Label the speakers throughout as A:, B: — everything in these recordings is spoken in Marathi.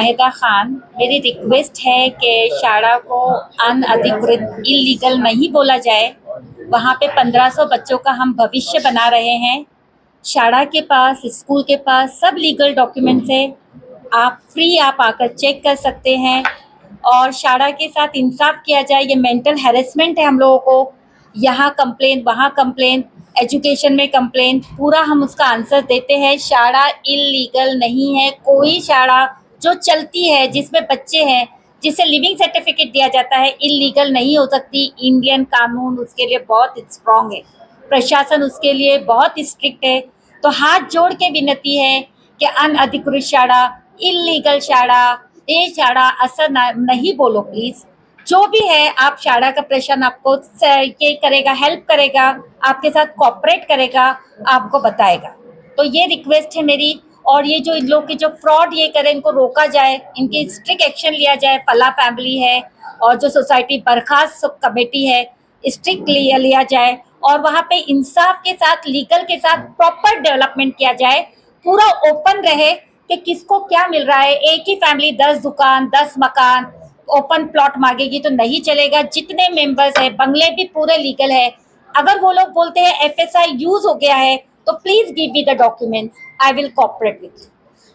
A: माहिदा खान मेरी रिक्वेस्ट है कि शाड़ा को अनअधिकृत इलीगल नहीं बोला जाए। वहाँ पे 1500 बच्चों का हम भविष्य बना रहे हैं। शाड़ा के पास, स्कूल के पास सब लीगल डॉक्यूमेंट्स है। आप फ्री आप आकर चेक कर सकते हैं। और शाड़ा के साथ इंसाफ किया जाए, ये मेंटल हैरेसमेंट है हम लोगों को। यहाँ कंप्लेन वहाँ कंप्लेन एजुकेशन में कंप्लेन पूरा हम उसका आंसर देते हैं। शाड़ा इलीगल नहीं है, कोई शाड़ा जो चलती है, जिसमें बच्चे हैं, जिसे लिविंग सर्टिफिकेट दिया जाता है इलीगल नहीं हो सकती। इंडियन कानून उसके लिए बहुत स्ट्रांग है। प्रशासन उसके लिए बहुत स्ट्रिक्ट है। तो हाथ जोड़ के विनती है कि अनअधिकृत शाड़ा इलीगल शाड़ा, ये शाड़ा असर नहीं बोलो प्लीज़ जो भी है, आप शाड़ा का प्रश्न आपको ये करेगा हेल्प करेगा, आपके साथ कॉपरेट करेगा, आपको बताएगा। तो ये रिक्वेस्ट है मेरी। और ये जो इन लोग की जो फ्रॉड ये करें, इनको रोका जाए, इनकी स्ट्रिक्ट एक्शन लिया जाए, फला फैमिली है और जो सोसाइटी बर्खास्त कमेटी है स्ट्रिक्ट लिया लिया जाए और वहाँ पे इंसाफ के साथ लीगल के साथ प्रॉपर डेवलपमेंट किया जाए, पूरा ओपन रहे कि किसको क्या मिल रहा है। एक ही फैमिली दस दुकान, दस मकान ओपन प्लॉट मांगेगी तो नहीं चलेगा। जितने मेंबर्स है, बंगले भी पूरे लीगल है। अगर वो लोग बोलते हैं एफएसआई यूज़ हो गया है तो please give me the documents I will cooperate with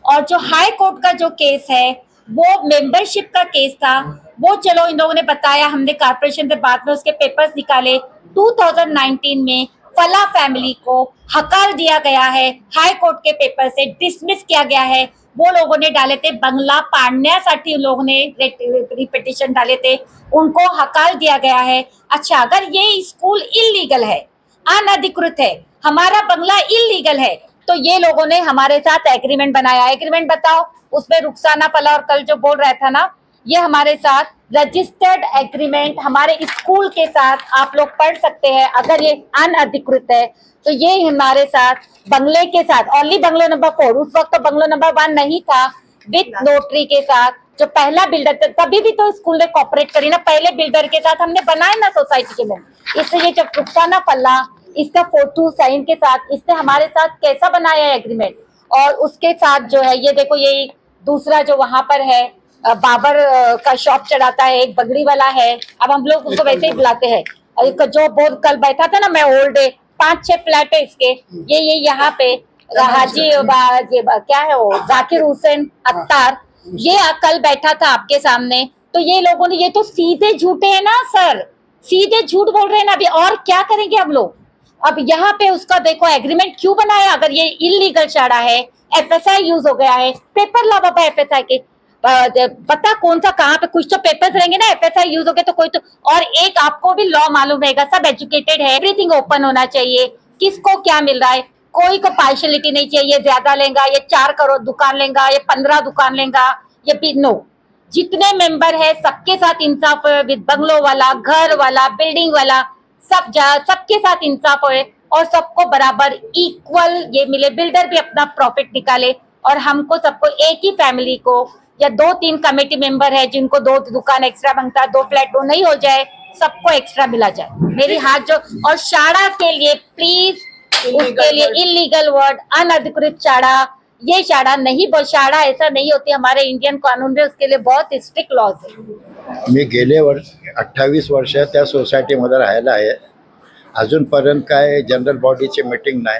A: और जो हाई कोर्ट का जो केस है, वो मेंबरशिप का केस था। वो चलो इन लोगों ने बताया, हमने कारपोरेशन से बाद में उसके पेपर्स निकाले। 2019 में फला फैमिली को हकार दिया गया है। हाई कोर्ट के पेपर से डिसमिस किया गया है। वो लोगों ने डाले थे बंगला पाडण्यासाठी लोगों ने रिपिटिशन डाले थे। उनको हकार दिया गया है। अच्छा अगर ये स्कूल इलीगल है, अनधिकृत है, हमारा बंगला इलीगल है तो ये लोगों ने हमारे साथ एग्रीमेंट बनाया। एग्रीमेंट बताओ, उसमें रुखसाना पला और कल जो बोल रहा था ना, ये हमारे साथ रजिस्टर्ड एग्रीमेंट हमारे स्कूल के साथ आप लोग पढ़ सकते हैं, अगर ये अनअधिकृत है तो ये हमारे साथ बंगले के साथ ओनली बंगलो नंबर फोर उस वक्त तो बंगलो नंबर वन नहीं था विथ नोटरी के साथ, जो पहला बिल्डर था, तभी भी तो स्कूल ने कॉपरेट करी ना, पहले बिल्डर के साथ हमने बनाया ना सोसाइटी के में। इसलिए जब रुखसाना पल्ला इसका फ़ोटो साइन के साथ इसने हमारे साथ कैसा बनाया है एग्रीमेंट और उसके साथ जो है ये देखो ये दूसरा जो वहाँ पर है बाबर का शॉप चढ़ाता है एक बगड़ी वाला है। अब हम लोग उसको वैसे ही बुलाते हैं। जो बोर्ड कल बैठा था ना मैं ओल्ड डे पाँच छह फ्लैट है इसके। ये ये यहाँ पे हाजी क्या है वो? जाकिर हुसैन अख्तार। ये कल बैठा था आपके सामने। तो ये लोगों ने ये तो सीधे झूठे हैं ना सर। सीधे झूठ बोल रहे हैं ना अभी और क्या करेंगे हम लोग? अब यहाँ पे उसका देखो एग्रीमेंट क्यों बनाया? अगर ये इलीगल चाड़ा है एफएसआई यूज़ हो गया है पेपर ला बाबा एफएसआई के। पता कौन सा कहाँ पे कुछ तो पेपर्स रहेंगे ना एफएसआई यूज़ हो गए तो कोई तो और एक आपको भी लॉ मालूम रहेगा, सब एजुकेटेड है एवरीथिंग ओपन होना चाहिए। किसको क्या मिल रहा है? कोई को पार्शलिटी नहीं चाहिए ज़्यादा लेगा, ये चार करोड़ दुकान लेगा, ये पंद्रह दुकान लेगा, ये नो जितने मेंबर है, सबके साथ इंसाफ, विद बंगलो वाला, घर वाला बिल्डिंग वाला सब सबके साथ इंसाफ होए और सबको बराबर इक्वल ये मिले बिल्डर भी अपना प्रॉफिट निकाले और हमको सबको एक ही फैमिली को या दो तीन कमेटी मेंबर है जिनको दो दुकान एक्स्ट्रा माँगता है दो फ्लैट वो नहीं हो जाए सबको एक्स्ट्रा मिला जाए। मेरी हाथ जो और शाड़ा के लिए प्लीज़ उसके लिए इलीगल वर्ड अनधिकृत शाड़ा ये शाड़ा नहीं बोल शाड़ा ऐसा नहीं होती। हमारे इंडियन कानून में उसके लिए बहुत स्ट्रिक्ट लॉज है।
B: मी गेले वर्ष अठ्ठावीस वर्ष त्या सोसायटीमध्ये राहायला आहे. अजूनपर्यंत काय जनरल बॉडीची मीटिंग नाही.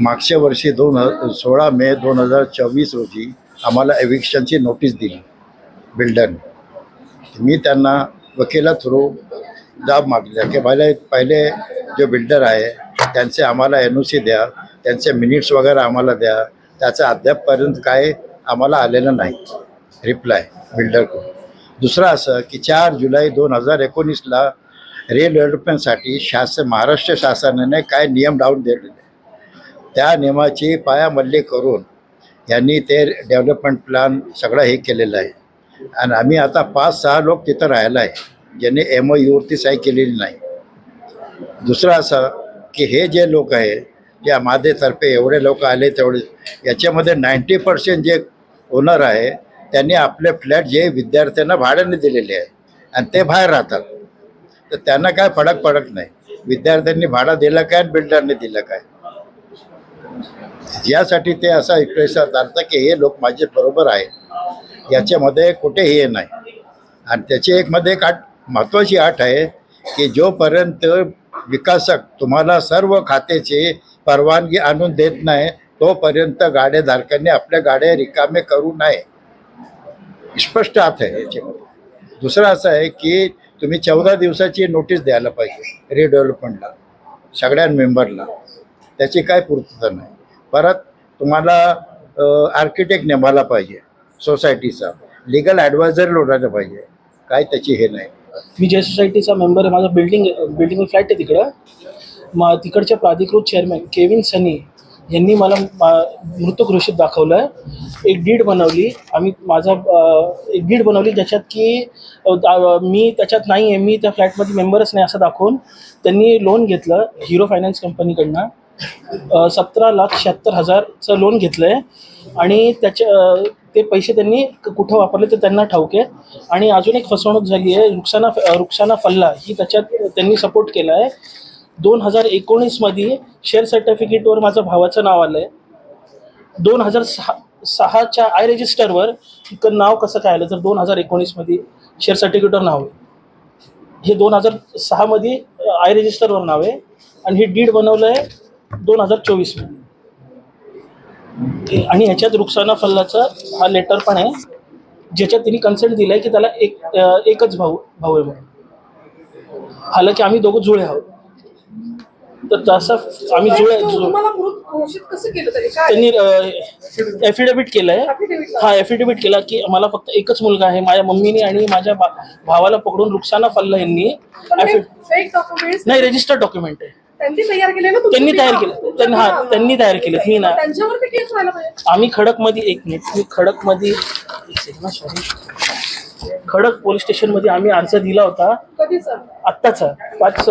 B: मागच्या वर्षी दोन सोळा मे दोन हजार चोवीस रोजी आम्हाला एविक्शनची नोटीस दिली बिल्डर मी त्यांना वकिला थ्रू जाब मागल्या की पहिले पहिले जो बिल्डर आहे त्यांचे आम्हाला एन ओ सी द्या. त्यांचे मिनिट्स वगैरे आम्हाला द्या. त्याचं अद्यापपर्यंत काय आम्हाला आलेलं नाही. रिप्लाय बिल्डरकडून दुसरं असं की चार जुलै दोन हजार एकोणीसला रेल डेव्हलपमेंटसाठी शासन महाराष्ट्र शासनाने काय नियम लावून दिलेले? त्या नियमाची पायामल्ली करून यांनी ते डेव्हलपमेंट प्लॅन सगळं हे केलेलं आहे. आणि आम्ही आता पाच सहा लोक तिथं राहिला आहे ज्यांनी एम ओ यूवरती सही केलेली नाही. दुसरं असं की हे जे लोक आहे या माझेतर्फे एवढे लोक आले तेवढे. याच्यामध्ये नाईंटी पर्सेंट जे ओनर आहे त्यांनी आपले फ्लॅट जे विद्यार्थ्यांना भाड्याने दिलेले आहे आणि ते बाहेर राहतात. तर त्यांना काय फरक पडत नाही. विद्यार्थ्यांनी भाडा दिला काय आणि बिल्डरने दिलं काय? यासाठी ते असा एक्सप्रेशन चालतं की हे लोक माझे बरोबर आहे याच्यामध्ये कुठे हे नाही. आणि त्याची एक मध्ये एक आठ महत्त्वाची आठ आहे की जोपर्यंत विकासक तुम्हाला सर्व खात्याचे परवानगी आणून देत नाही तोपर्यंत गाड्याधारकांनी आपल्या गाड्या रिकामे करू नये. स्पष्ट अर्थ आहे याच्यामध्ये दुसरं असं आहे की तुम्ही चौदा दिवसाची नोटीस द्यायला पाहिजे रिडेव्हलपमेंटला सगळ्या मेंबरला त्याची काय पूर्तता नाही. परत तुम्हाला आर्किटेक्ट नेमायला पाहिजे सोसायटीचा लिगल ॲडवायझर लोटायला पाहिजे. काय त्याची हे नाही.
C: मी ज्या सोसायटीचा मेंबर आहे माझं बिल्डिंग बिल्डिंग फ्लॅट आहे तिकडं. मा तिकडच्या प्राधिकृत चेअरमॅन केविन सनी यांनी मला मा- मृत घोषित दाखवलं. आहे एक डीड बनवली. आम्ही माझा एक डीड बनवली ज्याच्यात की मी त्याच्यात नाही आहे. मी त्या फ्लॅटमध्ये मेंबरच नाही असं दाखवून त्यांनी लोन घेतलं हिरो फायनान्स कंपनीकडनं. सतरा लाख शहात्तर हजारचं लोन घेतलं आहे आणि त्याच्या ते पैसे त्यांनी कुठं वापरले ते त्यांना ठाऊक आहे. आणि अजून एक फसवणूक झाली आहे. रुक्साना अ, रुक्साना फल्ला ही त्याच्यात त्यांनी सपोर्ट केला आहे दोन हजार एकोणीसमध्ये शेअर सर्टिफिकेटवर माझं भावाचं नाव आलं आहे दोन हजार सहा सहाच्या आय रजिस्टरवर इकडं नाव कसं काय आलं? तर दोन हजार एकोणीसमध्ये शेअर सर्टिफिकेटवर नाव आहे. हे दोन हजार सहामध्ये आय रजिस्टरवर नाव आहे. आणि हे डीड बनवलं आहे दोन हजार चोवीसमध्ये आणि ह्याच्यात रुक्साना फल्लाचं हा लेटर पण आहे ज्याच्यात तिने कन्सेंट दिलं आहे की त्याला एक एकच भाऊ भाऊ आहे म्हणून. हालांकी आम्ही दोघं जुळे आहोत. तर तसं आम्ही जुळे.
D: केलं
C: त्यांनी एफिडेव्हिट केलंय.
D: Affidavit
C: हा एफिडेव्हिट केला की मला फक्त एकच मुलगा आहे माझ्या मम्मीने आणि माझ्या भावाला पकडून रुक्साना फल्ला यांनी. नाही रजिस्टर्ड डॉक्युमेंट आहे.
D: त्यांनी तयार केले
C: त्यांनी. केलं. हा, त्यांनी तयार केलं. मी ना- आम्ही खडकमध्ये एक मिनिट मी ना सॉरी खडक पोलीस स्टेशनमध्ये आम्ही अर्ज दिला होता. आत्ताचा. पाच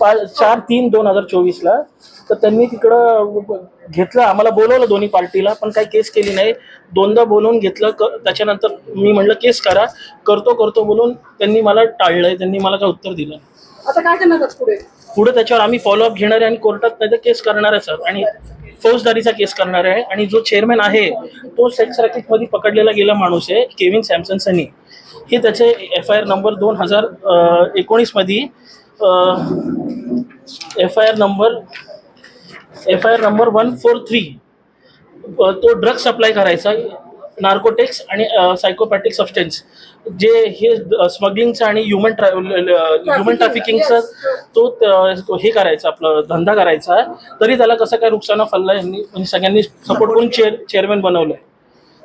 C: पाच चार तीन दोन हजार चोवीसला. तर त्यांनी तिकडं घेतलं आम्हाला बोलवलं दोन्ही पार्टीला पण काही केस केली नाही. दोनदा बोलवून घेतलं त्याच्यानंतर मी म्हणलं केस करा. करतो करतो बोलून. त्यांनी मला टाळलंय त्यांनी मला काय उत्तर दिलं.
D: आता काय करणार पुढे?
C: पुढे त्याच्यावर आम्ही फॉलोअप घेणार आहे आणि कोर्टात नाही तर केस करणार आहे सर. आणि फौजदारीचा केस करणार आहे. आणि जो चेअरमॅन आहे तो सेक्स रॅकेटमध्ये पकडलेला गेला माणूस आहे केविन सॅमसन सनी. हे त्याचे एफ आय आर नंबर दोन हजार एकोणीसमध्ये F I R number F I R number one four three तो ड्रग सप्लाय करायचा नार्कोटिक्स आणि सायकोपॅटिक सबस्टन्स जे हे स्मगलिंगचं आणि ह्युमन ट्रा ह्युमन ट्रॅफिकिंगचं तो त- हे करायचा आपलं धंदा करायचा. तरी त्याला कसं काय रुक्साना फल्ला यांनी म्हणजे सगळ्यांनी सपोर्ट करून चेअर चेअरमॅन बनवलंय.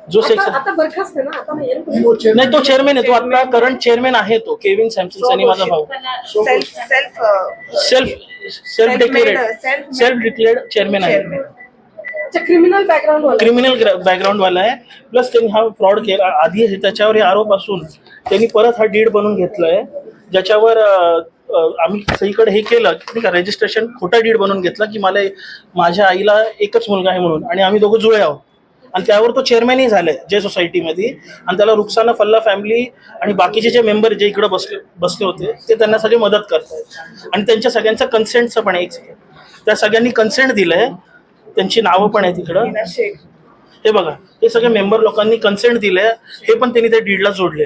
C: जो सेक्स
D: आता आता बरखास्त आहे ना आता नाही आहे ना तुम्ही?
C: नाही तो चेअरमॅन आहे तो आता करंट चेअरमॅन आहे तो केविन सॅमसन आणि माझा भाऊ.
E: Self self
C: self self declared
E: self-made-
C: self declared chairman आहे.
D: अच्छा क्रिमिनल बॅकग्राऊंड वाला.
C: क्रिमिनल बॅकग्राऊंड वाला आहे. प्लस त्यांनी हा फ्रॉड केला आधी हे- त्याच्यावर हे आरोप असून त्यांनी परत हा डीड बनवून घेतलाय ज्याच्यावर अं, अं, आम्ही सगळीकडे हे केलं नाही का रजिस्ट्रेशन खोटा डीड बनवून घेतला की मला माझ्या आईला एकच मुलगा आहे म्हणून आणि आम्ही दोघं जुळे आहोत. आणि त्यावर तो चेअरमॅनही झालाय जे सोसायटीमध्ये आणि त्याला रुक्साना फल्ला फॅमिली आणि बाकीचे जे मेंबर जे इकडे बसले बसले होते ते त्यांना सगळे मदत करतायत. आणि त्यांच्या सगळ्यांचा कन्सेंटचं पण आहे. एक. त्या सगळ्यांनी कन्सेंट दिलंय. त्यांची नावं पण आहे तिकडं हे बघा हे सगळे मेंबर लोकांनी कन्सेंट दिलंय. हे पण त्यांनी त्या डीडला जोडले